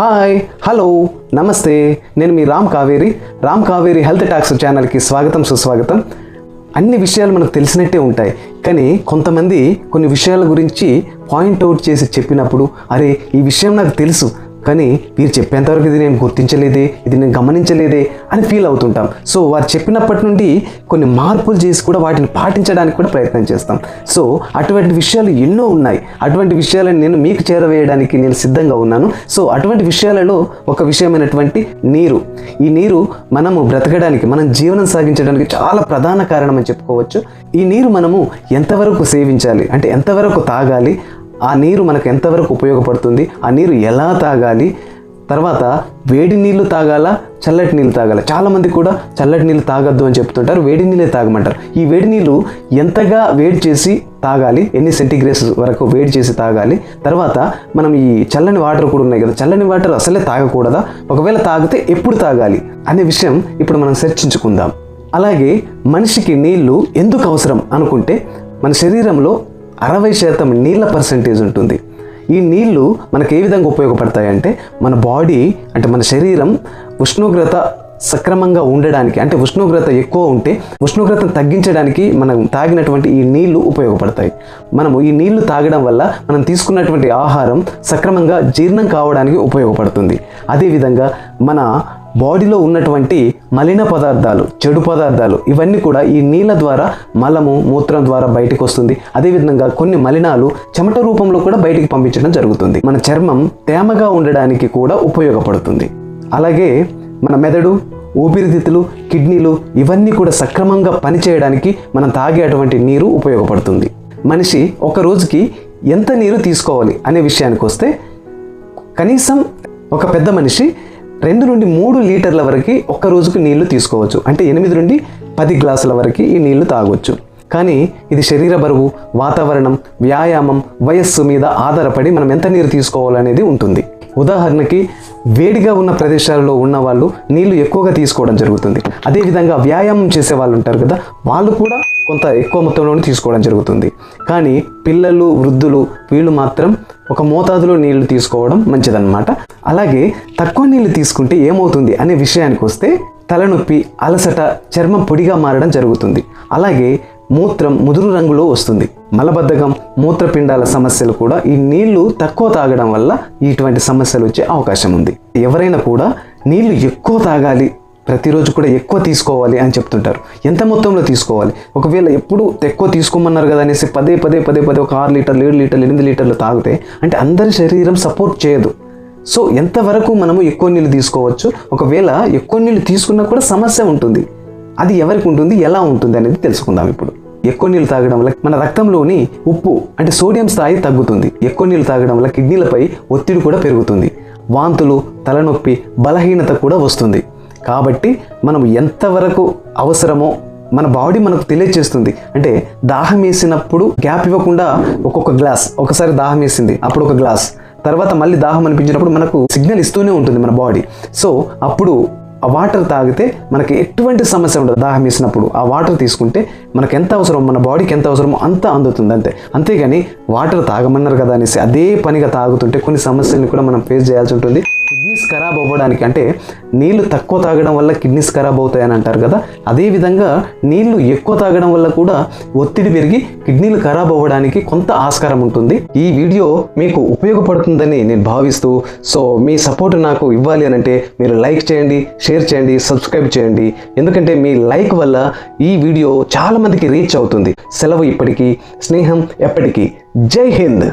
Hi hello నమస్తే. నేను మీ రామ్ కావేరి. రామ్ కావేరి హెల్త్ టాక్స్ ఛానల్కి స్వాగతం సుస్వాగతం. అన్ని విషయాలు మనకు తెలిసినట్టే ఉంటాయి. కానీ కొంతమంది కొన్ని విషయాల గురించి పాయింట్ అవుట్ చేసి చెప్పినప్పుడు అరే ఈ విషయం నాకు తెలుసు. కానీ వీరు చెప్పేంతవరకు ఇది నేను గుర్తించలేదే ఇది నేను గమనించలేదే అని ఫీల్ అవుతుంటాం. సో వారు చెప్పినప్పటి నుండి కొన్ని మార్పులు చేసి కూడా వాటిని పాటించడానికి కూడా ప్రయత్నం చేస్తాం. సో అటువంటి విషయాలు ఎన్నో ఉన్నాయి. అటువంటి విషయాలను నేను మీకు చేరవేయడానికి నేను సిద్ధంగా ఉన్నాను. సో అటువంటి విషయాలలో ఒక విషయమైనటువంటి నీరు. ఈ నీరు మనము బ్రతకడానికి మనం జీవనం సాగించడానికి చాలా ప్రధాన కారణం అని చెప్పుకోవచ్చు. ఈ నీరు మనము ఎంతవరకు సేవించాలి? అంటే ఎంతవరకు తాగాలి? ఆ నీరు మనకు ఎంతవరకు ఉపయోగపడుతుంది? ఆ నీరు ఎలా తాగాలి? తర్వాత వేడి నీళ్ళు తాగాలా? చల్లటి నీళ్ళు తాగాలా? చాలామంది కూడా చల్లటి నీళ్ళు తాగొద్దు అని చెప్తుంటారు వేడి నీళ్ళే తాగమంటారు. ఈ వేడి నీళ్ళు ఎంతగా వేడి చేసి తాగాలి? ఎన్ని సెంటీగ్రేడ్స్ వరకు వేడి చేసి తాగాలి? తర్వాత మనం ఈ చల్లని వాటర్ కూడా ఉన్నాయి కదా చల్లని వాటర్ అసలే తాగకూడదా? ఒకవేళ తాగితే ఎప్పుడు తాగాలి? అనే విషయం ఇప్పుడు మనం చర్చించుకుందాం. అలాగే మనిషికి నీళ్ళు ఎందుకు అవసరం అనుకుంటే మన శరీరంలో అరవై శాతం నీళ్ళ పర్సంటేజ్ ఉంటుంది. ఈ నీళ్ళు మనకు ఏ విధంగా ఉపయోగపడతాయి అంటే మన బాడీ అంటే మన శరీరం ఉష్ణోగ్రత సక్రమంగా ఉండడానికి అంటే ఉష్ణోగ్రత ఎక్కువ ఉంటే ఉష్ణోగ్రతను తగ్గించడానికి మనం తాగినటువంటి ఈ నీళ్ళు ఉపయోగపడతాయి. మనము ఈ నీళ్ళు తాగడం వల్ల మనం తీసుకున్నటువంటి ఆహారం సక్రమంగా జీర్ణం కావడానికి ఉపయోగపడుతుంది. అదేవిధంగా మన బాడీలో ఉన్నటువంటి మలిన పదార్థాలు చెడు పదార్థాలు ఇవన్నీ కూడా ఈ నీళ్ళ ద్వారా మలము మూత్రం ద్వారా బయటకు వస్తుంది. అదేవిధంగా కొన్ని మలినాలు చెమట రూపంలో కూడా బయటికి పంపించడం జరుగుతుంది. మన చర్మం తేమగా ఉండడానికి కూడా ఉపయోగపడుతుంది. అలాగే మన మెదడు ఊపిరితిత్తులు కిడ్నీలు ఇవన్నీ కూడా సక్రమంగా పనిచేయడానికి మనం తాగేటువంటి నీరు ఉపయోగపడుతుంది. మనిషి ఒక రోజుకి ఎంత నీరు తీసుకోవాలి అనే విషయానికి వస్తే కనీసం ఒక పెద్ద మనిషి రెండు నుండి మూడు లీటర్ల వరకు ఒక్క రోజుకు నీళ్ళు తీసుకోవచ్చు. అంటే ఎనిమిది నుండి పది గ్లాసుల వరకు ఈ నీళ్ళు తాగొచ్చు. కానీ ఇది శరీర బరువు వాతావరణం వ్యాయామం వయస్సు మీద ఆధారపడి మనం ఎంత నీరు తీసుకోవాలనేది ఉంటుంది. ఉదాహరణకి వేడిగా ఉన్న ప్రదేశాలలో ఉన్న వాళ్ళు నీళ్ళు ఎక్కువగా తీసుకోవడం జరుగుతుంది. అదేవిధంగా వ్యాయామం చేసే వాళ్ళు ఉంటారు కదా వాళ్ళు కూడా కొంత ఎక్కువ మొత్తంలోనే తీసుకోవడం జరుగుతుంది. కానీ పిల్లలు వృద్ధులు వీళ్ళు మాత్రం ఒక మోతాదులో నీళ్ళు తీసుకోవడం మంచిదన్నమాట. అలాగే తక్కువ నీళ్ళు తీసుకుంటే ఏమవుతుంది అనే విషయానికి వస్తే తలనొప్పి అలసట చర్మం పొడిగా మారడం జరుగుతుంది. అలాగే మూత్రం ముదురు రంగులో వస్తుంది. మలబద్ధకం మూత్రపిండాల సమస్యలు కూడా ఈ నీళ్ళు తక్కువ తాగడం వల్ల ఇటువంటి సమస్యలు వచ్చే అవకాశం ఉంది. ఎవరైనా కూడా నీళ్ళు ఎక్కువ తాగాలి ప్రతిరోజు కూడా ఎక్కువ తీసుకోవాలి అని చెప్తుంటారు. ఎంత మొత్తంలో తీసుకోవాలి? ఒకవేళ ఎప్పుడు ఎక్కువ తీసుకోమన్నారు కదా అనేసి పదే పదే పదే పదే ఒక ఆరు లీటర్లు ఏడు లీటర్లు ఎనిమిది లీటర్లు తాగితే అంటే అందరి శరీరం సపోర్ట్ చేయదు. సో ఎంతవరకు మనము ఎక్కువ నీళ్ళు తీసుకోవచ్చు? ఒకవేళ ఎక్కువ నీళ్ళు తీసుకున్నా కూడా సమస్య ఉంటుంది. అది ఎవరికి ఉంటుంది? ఎలా ఉంటుంది అనేది తెలుసుకుందాం ఇప్పుడు. ఎక్కువ నీళ్ళు తాగడం వల్ల మన రక్తంలోని ఉప్పు అంటే సోడియం స్థాయి తగ్గుతుంది. ఎక్కువ నీళ్ళు తాగడం వల్ల కిడ్నీలపై ఒత్తిడి కూడా పెరుగుతుంది. వాంతులు తలనొప్పి బలహీనత కూడా వస్తుంది. కాబట్టి మనం ఎంతవరకు అవసరమో మన బాడీ మనకు తెలియజేస్తుంది అంటే దాహం వేసినప్పుడు గ్యాప్ ఇవ్వకుండా ఒక్కొక్క గ్లాస్ ఒకసారి దాహం వేసింది అప్పుడు ఒక గ్లాస్. తర్వాత మళ్ళీ దాహం అనిపించినప్పుడు మనకు సిగ్నల్ ఇస్తూనే ఉంటుంది మన బాడీ. సో అప్పుడు ఆ వాటర్ తాగితే మనకి ఎటువంటి సమస్య ఉండదు దాహం వేసినప్పుడు. ఆ వాటర్ తీసుకుంటే మనకు ఎంత అవసరం మన బాడీకి ఎంత అవసరమో అంత అందుతుంది అంతే. అంతేగాని వాటర్ తాగమన్నారు కదా అనేసి అదే పనిగా తాగుతుంటే కొన్ని సమస్యల్ని కూడా మనం ఫేస్ చేయాల్సి ఉంటుంది. కిడ్నీస్ ఖరాబ్ అవ్వడానికి అంటే నీళ్ళు తక్కువ తాగడం వల్ల కిడ్నీస్ ఖరాబ్ అవుతాయని అంటారు కదా? అదేవిధంగా నీళ్ళు ఎక్కువ తాగడం వల్ల కూడా ఒత్తిడి పెరిగి కిడ్నీలు ఖరాబ్ అవ్వడానికి కొంత ఆస్కారం ఉంటుంది. ఈ వీడియో మీకు ఉపయోగపడుతుందని నేను భావిస్తూ సో మీ సపోర్ట్ నాకు ఇవ్వాలి అని అంటే మీరు లైక్ చేయండి షేర్ చేయండి సబ్స్క్రైబ్ చేయండి. ఎందుకంటే మీ లైక్ వల్ల ఈ వీడియో చాలామందికి రీచ్ అవుతుంది. సెలవు ఇప్పటికీ స్నేహం ఎప్పటికీ. జై హింద్!